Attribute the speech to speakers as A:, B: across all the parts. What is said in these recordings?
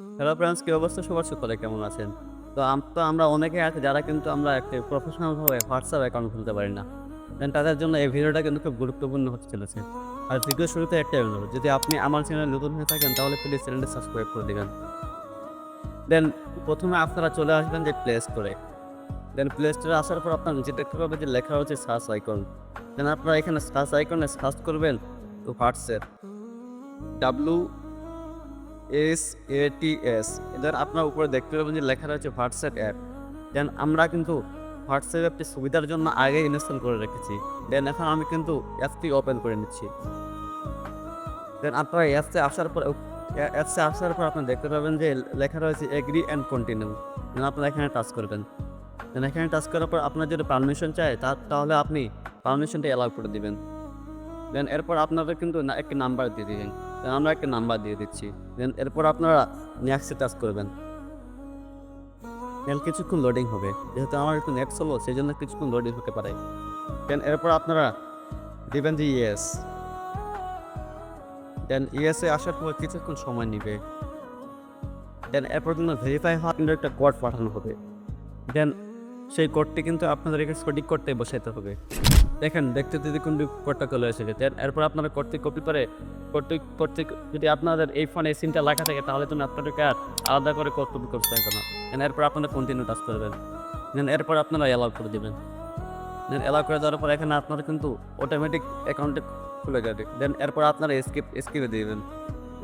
A: Hello friends কি অবস্থা? সবার সকলে কেমন আছেন? তো তো আমরা অনেকে আছে যারা কিন্তু আমরা একটা প্রফেশনালভাবে হোয়াটসঅ্যাপ অ্যাকাউন্ট খুলতে পারি না। দেন তাদের জন্য এই ভিডিওটা কিন্তু খুব গুরুত্বপূর্ণ হতে চলেছে। আর ভিডিও শুরুতে একটাই অনুরোধ, যদি আপনি আমার চ্যানেল নতুন হয়ে থাকেন, তাহলে প্লিজ চ্যানেলটি সাবস্ক্রাইব করে দেবেন। দেন প্রথমে আপনারা চলে আসবেন যে প্লে স্টোরে দেন প্লে স্টোরে আসার পর আপনার নিচে দেখতে পাবেন যে লেখা হচ্ছে সার্চ আইকন দেন আপনারা এখানে সার্চ আইকনে সার্চ করবেন WhatsApp W S A T S এদের আপনার উপরে দেখতে পাবেন যে লেখা রয়েছে হোয়াটসঅ্যাপ অ্যাপ দেন আমরা কিন্তু হোয়াটসঅ্যাপ অ্যাপটি সুবিধার জন্য আগে ইনস্টল করে রেখেছি। দেন এখন আমি কিন্তু অ্যাপটি ওপেন করে নিচ্ছি। দেন আপনারা অ্যাপসে আসার পর অ্যাপসে আসার পর আপনি দেখতে পাবেন যে লেখা রয়েছে এগ্রি অ্যান্ড কন্টিনিউ দেন আপনারা এখানে টাচ করবেন। দেন এখানে টাচ করার পর আপনার যদি পারমিশন চায় তাহলে আপনি পারমিশনটা অ্যালাউ করে দিবেন। দেন এরপর আপনারা কিন্তু একটা নাম্বার দিয়ে দিবেন। দেন আমরা একটা নাম্বার দিয়ে দিচ্ছি। দেন এরপর আপনারা নেক্সটে টাচ করবেন। দেন কিছুক্ষণ লোডিং হবে। যেহেতু আমার একটু নেট হলো সেই জন্য কিছুক্ষণ লোডিং হতে পারে। দেন এরপর আপনারা দিবেন যে ইয়েস দেন ইয়েসে আসার পর কিছুক্ষণ সময় নেবে। দেন এরপর কিন্তু ভেরিফাই হওয়ার কিন্তু একটা কোড পাঠানো হবে। দেন সেই কোডটি কিন্তু আপনাদের এখানে সঠিক করতে বসাইতে হবে। দেখেন, দেখতে যদি কোন কোডটা চলে এসেছে দেন এরপর আপনারা করতে কপি করে করতে করতে যদি আপনাদের এই ফোনে এই সিমটা লেখা থাকে, তাহলে তুমি আপনাদেরকে আর আলাদা করে কপি করতে হবে না। এরপর আপনারা কন্টিনিউ টাচ করবেন। দেন এরপর আপনারা অ্যালাউ করে দেবেন। দেন অ্যালাউ করে দেওয়ার পর এখানে আপনারা কিন্তু অটোমেটিক অ্যাকাউন্টে খুলে যাবে। দেন এরপর আপনারা স্কিপ স্কিপে দিবেন।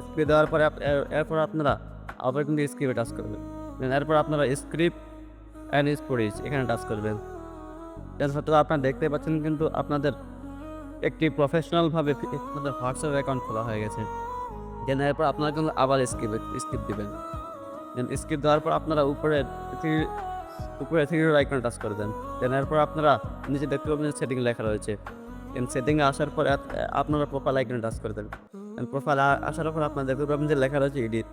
A: স্কিপে দেওয়ার পরে এরপর আপনারা আবার কিন্তু স্কিপে টাচ করবেন। দেন এরপর আপনারা স্ক্রিপ্ট অ্যান্ড স্টোরেজ এখানে টাচ করবেন। দেন হয়তো আপনারা দেখতে পাচ্ছেন, কিন্তু আপনাদের একটি প্রফেশনালভাবে আপনাদের হোয়াটসঅ্যাপ অ্যাকাউন্ট খোলা হয়ে গেছে। দেন এরপর আপনারা কিন্তু আবার স্কিপ স্কিপ দিবেন। দেন স্কিপ দেওয়ার পর আপনারা উপরে উপরে থ্রি আইকনে টাচ করবেন দেন। এরপর আপনারা নিচে দেখতে পাবেন সেটিং লেখা রয়েছে। দেন সেটিংয়ে আসার পর আপ- আপনারা প্রোফাইল আইকনে টাচ করে দেন দেন প্রোফাইল আসার পর আপনারা দেখতে পাবেন যে লেখা রয়েছে এডিট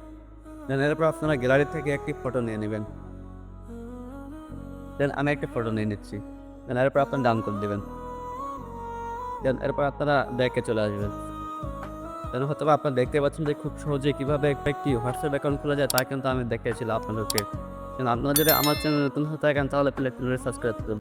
A: দেন এরপর আপনারা গ্যালারি থেকে একটি ফটো নিয়ে নেবেন। দেন আমি একটা ফটো নিয়ে নিচ্ছি। দেন এরপর আপনারা ডাউন করে দেবেন। দেন এরপর আপনারা ব্যাকে চলে আসবেন। দেন হয়তো আপনারা দেখতে পাচ্ছেন যে খুব সহজে কীভাবে একটি হোয়াটসঅ্যাপ অ্যাকাউন্ট খোলা যায়, তা কিন্তু আমি দেখেছিলাম আপনাদেরকে। আপনারা যদি আমার চ্যানেল নতুন হতে থাকেন, তাহলে প্লে সাবস্ক্রাইব করুন